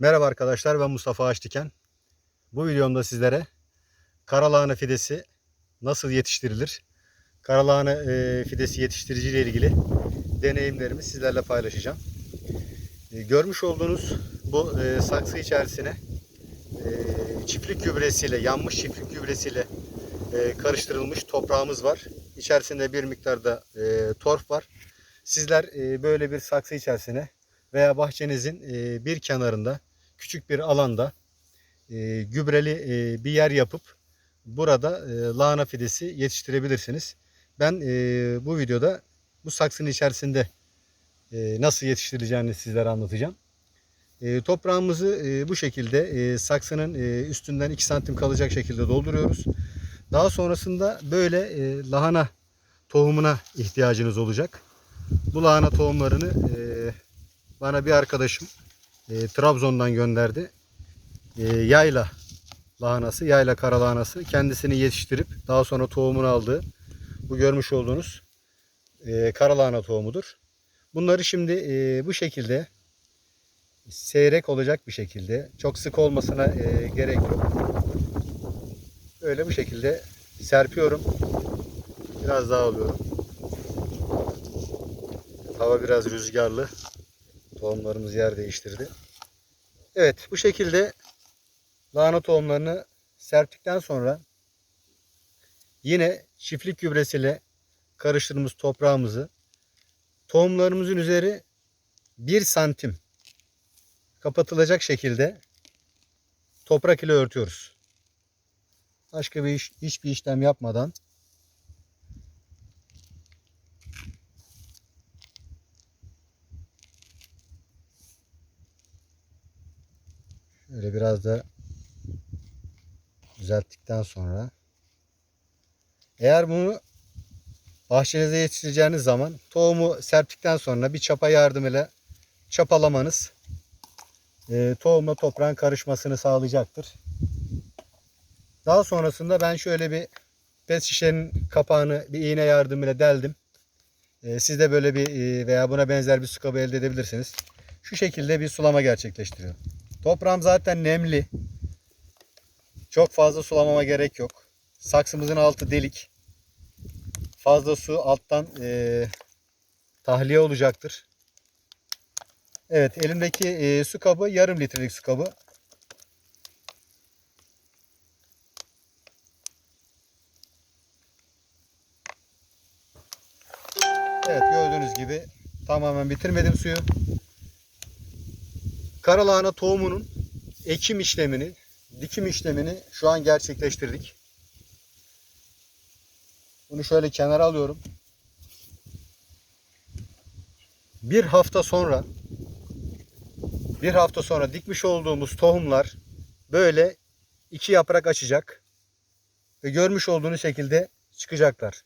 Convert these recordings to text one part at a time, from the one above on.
Merhaba arkadaşlar ben Mustafa Ağaçdiken. Bu videomda sizlere karalahana fidesi nasıl yetiştirilir? Karalahana e, fidesi yetiştirici ile ilgili deneyimlerimi sizlerle paylaşacağım. E, görmüş olduğunuz bu e, saksı içerisine e, çiftlik gübresiyle, yanmış çiftlik gübresiyle e, karıştırılmış toprağımız var. İçerisinde bir miktarda e, torf var. Sizler e, böyle bir saksı içerisine veya bahçenizin e, bir kenarında küçük bir alanda e, gübreli e, bir yer yapıp burada e, lahana fidesi yetiştirebilirsiniz. Ben e, bu videoda bu saksının içerisinde e, nasıl yetiştirileceğini sizlere anlatacağım. E, toprağımızı e, bu şekilde e, saksının e, üstünden 2 santim kalacak şekilde dolduruyoruz. Daha sonrasında böyle e, lahana tohumuna ihtiyacınız olacak. Bu lahana tohumlarını e, bana bir arkadaşım e, Trabzon'dan gönderdi. E, yayla lahanası, yayla kara lahanası kendisini yetiştirip daha sonra tohumunu aldığı bu görmüş olduğunuz e, kara tohumudur. Bunları şimdi e, bu şekilde seyrek olacak bir şekilde çok sık olmasına e, gerek yok. Böyle bu şekilde serpiyorum. Biraz daha alıyorum. Hava biraz rüzgarlı. Tohumlarımız yer değiştirdi. Evet bu şekilde lahana tohumlarını serptikten sonra yine çiftlik gübresiyle karıştırdığımız toprağımızı tohumlarımızın üzeri 1 santim kapatılacak şekilde toprak ile örtüyoruz. Başka bir iş, hiçbir işlem yapmadan Şöyle biraz da düzelttikten sonra eğer bunu bahçenize yetiştireceğiniz zaman tohumu serptikten sonra bir çapa yardımıyla çapalamanız e, tohumla toprağın karışmasını sağlayacaktır. Daha sonrasında ben şöyle bir pet şişenin kapağını bir iğne yardımıyla deldim. E, siz de böyle bir e, veya buna benzer bir su kabı elde edebilirsiniz. Şu şekilde bir sulama gerçekleştiriyorum. Toprağım zaten nemli. Çok fazla sulamama gerek yok. Saksımızın altı delik. Fazla su alttan e, tahliye olacaktır. Evet elimdeki e, su kabı yarım litrelik su kabı. Evet gördüğünüz gibi tamamen bitirmedim suyu. Karalahana tohumunun ekim işlemini, dikim işlemini şu an gerçekleştirdik. Bunu şöyle kenara alıyorum. Bir hafta sonra bir hafta sonra dikmiş olduğumuz tohumlar böyle iki yaprak açacak ve görmüş olduğunuz şekilde çıkacaklar.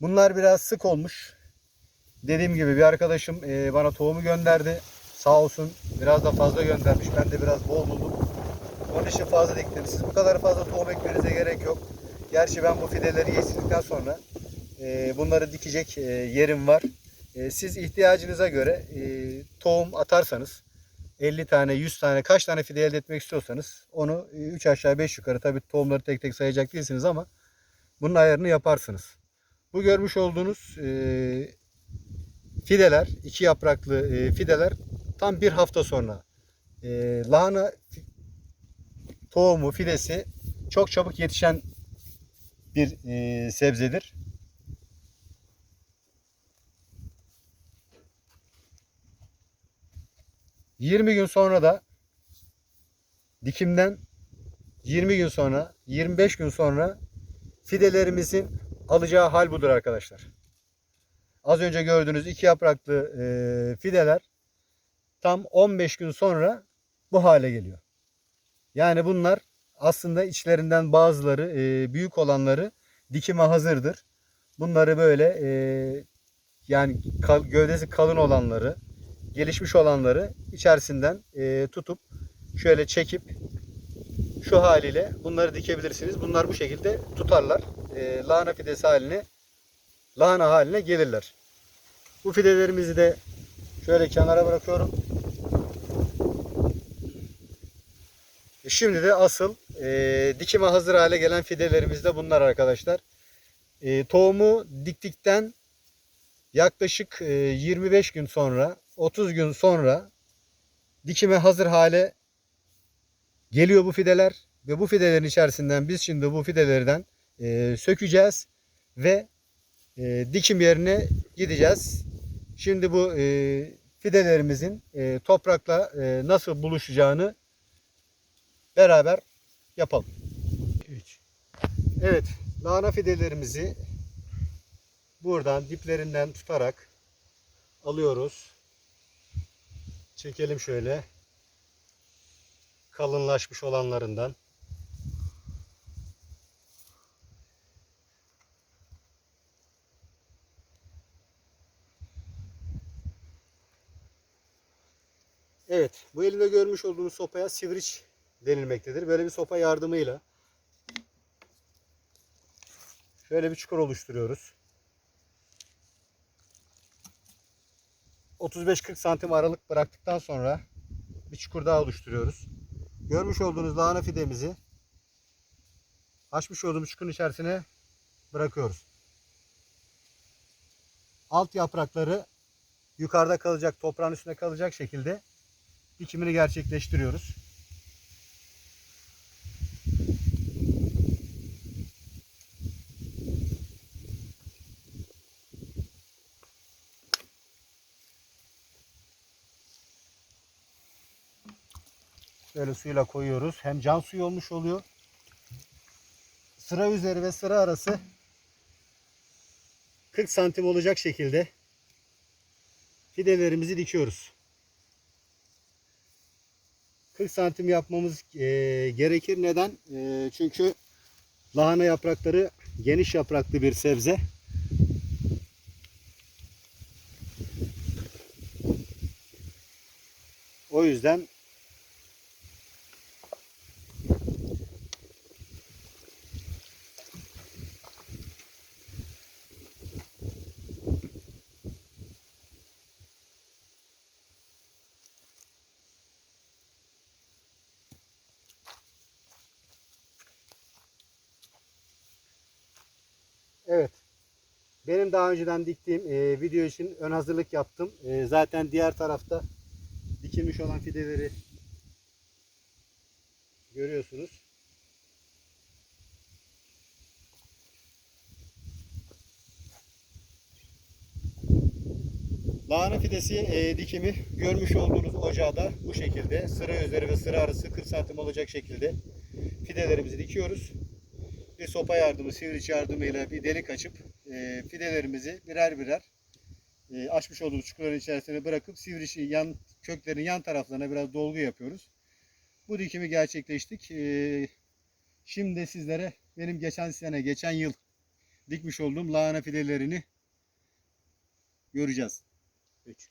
Bunlar biraz sık olmuş. Dediğim gibi bir arkadaşım e, bana tohumu gönderdi. Sağ olsun biraz da fazla göndermiş. Ben de biraz bol buldum. Onun için fazla diktim. Siz bu kadar fazla tohum ekmenize gerek yok. Gerçi ben bu fideleri yetiştirdikten sonra e, bunları dikecek e, yerim var. E, siz ihtiyacınıza göre e, tohum atarsanız 50 tane, 100 tane, kaç tane fide elde etmek istiyorsanız onu 3 aşağı 5 yukarı tabii tohumları tek tek sayacak değilsiniz ama bunun ayarını yaparsınız. Bu görmüş olduğunuz e, fideler, iki yapraklı e, fideler tam bir hafta sonra e, lahana tohumu, fidesi çok çabuk yetişen bir e, sebzedir. ...20 gün sonra da... ...dikimden... ...20 gün sonra... ...25 gün sonra... ...fidelerimizin alacağı hal budur arkadaşlar. Az önce gördüğünüz iki yapraklı e, fideler... ...tam 15 gün sonra... ...bu hale geliyor. Yani bunlar aslında içlerinden bazıları e, büyük olanları dikime hazırdır. Bunları böyle e, yani kal, gövdesi kalın olanları, gelişmiş olanları içerisinden e, tutup şöyle çekip şu haliyle bunları dikebilirsiniz. Bunlar bu şekilde tutarlar. E, lahana fidesi haline lahana haline gelirler. Bu fidelerimizi de şöyle kenara bırakıyorum. Şimdi de asıl e, dikime hazır hale gelen fidelerimiz de bunlar arkadaşlar. E, tohumu diktikten yaklaşık e, 25 gün sonra 30 gün sonra dikime hazır hale geliyor bu fideler ve bu fidelerin içerisinden biz şimdi bu fidelerden e, sökeceğiz ve e, dikim yerine gideceğiz. Şimdi bu e, fidelerimizin e, toprakla e, nasıl buluşacağını beraber yapalım. Evet, lahana fidelerimizi buradan diplerinden tutarak alıyoruz. Çekelim şöyle. Kalınlaşmış olanlarından. Evet, bu elimde görmüş olduğunuz sopaya sivriç denilmektedir. Böyle bir sopa yardımıyla şöyle bir çukur oluşturuyoruz. 35-40 santim aralık bıraktıktan sonra bir çukur daha oluşturuyoruz. Görmüş olduğunuz lahana fidemizi açmış olduğumuz çukurun içerisine bırakıyoruz. Alt yaprakları yukarıda kalacak, toprağın üstünde kalacak şekilde dikimini gerçekleştiriyoruz. Böyle suyla koyuyoruz. Hem can suyu olmuş oluyor. Sıra üzeri ve sıra arası 40 santim olacak şekilde fidelerimizi dikiyoruz. 40 santim yapmamız e, gerekir. Neden? E, çünkü lahana yaprakları geniş yapraklı bir sebze. O yüzden Evet. Benim daha önceden diktiğim e, video için ön hazırlık yaptım. E, zaten diğer tarafta dikilmiş olan fideleri görüyorsunuz. Lahana fidesi e, dikimi görmüş olduğunuz ocağda bu şekilde sıra üzeri ve sıra arası 40 santim olacak şekilde fidelerimizi dikiyoruz bir sopa yardımı, sivriç yardımıyla bir delik açıp e, fidelerimizi birer birer e, açmış olduğumuz çukurların içerisine bırakıp sivriçin yan köklerin yan taraflarına biraz dolgu yapıyoruz. Bu dikimi gerçekleştik. E, şimdi sizlere benim geçen sene, geçen yıl dikmiş olduğum lahana fidelerini göreceğiz. 3.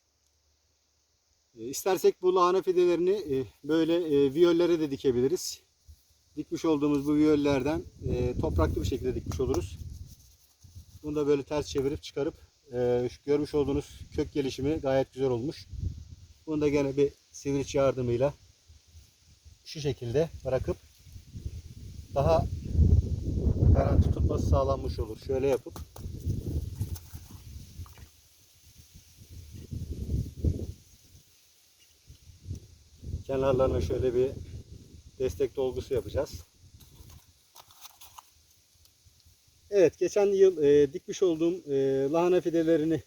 E, istersek bu lahana fidelerini e, böyle e, viyollere de dikebiliriz dikmiş olduğumuz bu viyollerden e, topraklı bir şekilde dikmiş oluruz. Bunu da böyle ters çevirip çıkarıp e, görmüş olduğunuz kök gelişimi gayet güzel olmuş. Bunu da gene bir sivriç yardımıyla şu şekilde bırakıp daha garanti tutması sağlanmış olur. Şöyle yapıp kenarlarına şöyle bir destek dolgusu yapacağız. Evet geçen yıl e, dikmiş olduğum e, lahana fidelerini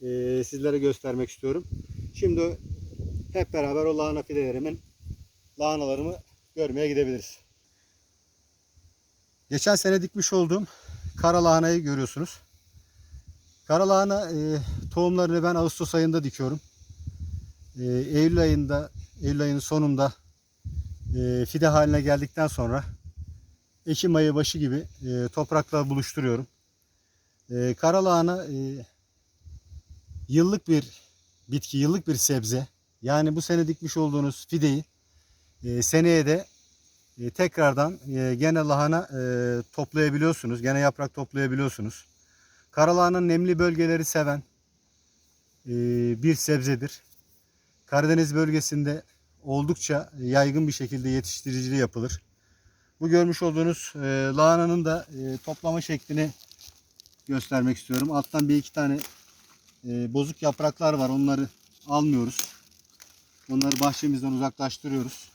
e, sizlere göstermek istiyorum. Şimdi hep beraber o lahana fidelerimin lahanalarımı görmeye gidebiliriz. Geçen sene dikmiş olduğum kara lahanayı görüyorsunuz. Kara lahana e, tohumlarını ben Ağustos ayında dikiyorum. E, Eylül ayında, Eylül ayının sonunda e, fide haline geldikten sonra Ekim ayı başı gibi e, toprakla buluşturuyorum. E, karalahana e, yıllık bir bitki, yıllık bir sebze. Yani bu sene dikmiş olduğunuz fideyi e, seneye de e, tekrardan e, gene lahana e, toplayabiliyorsunuz. Gene yaprak toplayabiliyorsunuz. Karalahananın nemli bölgeleri seven e, bir sebzedir. Karadeniz bölgesinde oldukça yaygın bir şekilde yetiştiriciliği yapılır. Bu görmüş olduğunuz e, lahananın da e, toplama şeklini göstermek istiyorum. Alttan bir iki tane e, bozuk yapraklar var. Onları almıyoruz. Onları bahçemizden uzaklaştırıyoruz.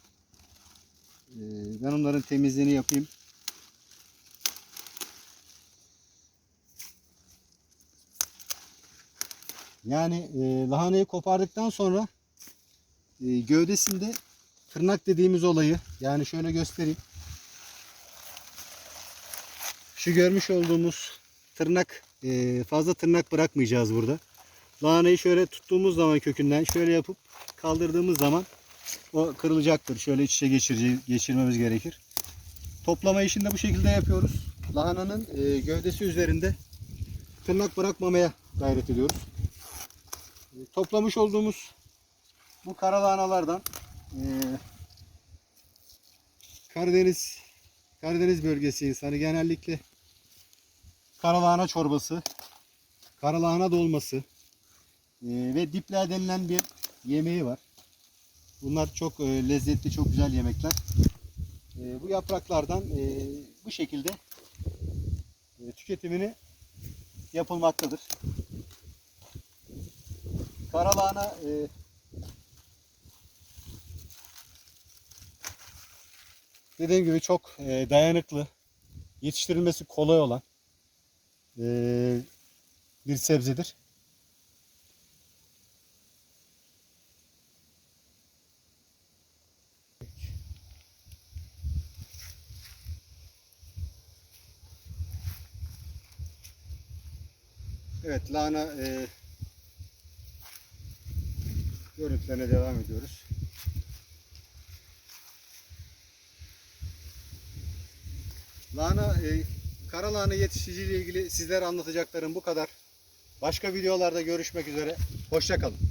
E, ben onların temizliğini yapayım. Yani e, lahanayı kopardıktan sonra e, gövdesinde tırnak dediğimiz olayı yani şöyle göstereyim. Şu görmüş olduğumuz tırnak e, fazla tırnak bırakmayacağız burada. Lahanayı şöyle tuttuğumuz zaman kökünden şöyle yapıp kaldırdığımız zaman o kırılacaktır. Şöyle iç içe geçirmemiz gerekir. Toplama işini de bu şekilde yapıyoruz. Lahananın e, gövdesi üzerinde tırnak bırakmamaya gayret ediyoruz. E, toplamış olduğumuz bu kara lahanalardan Karadeniz Karadeniz bölgesi insanı genellikle karalahana çorbası, karalahana dolması e, ve dipler denilen bir yemeği var. Bunlar çok e, lezzetli, çok güzel yemekler. E, bu yapraklardan e, bu şekilde e, tüketimini yapılmaktadır. Karalahana e, dediğim gibi çok e, dayanıklı, yetiştirilmesi kolay olan e, bir sebzedir. Evet, lahana e, görüntülerine devam ediyoruz. Lahana, e, kara lahana yetiştiriciliği ile ilgili sizlere anlatacaklarım bu kadar. Başka videolarda görüşmek üzere. Hoşçakalın.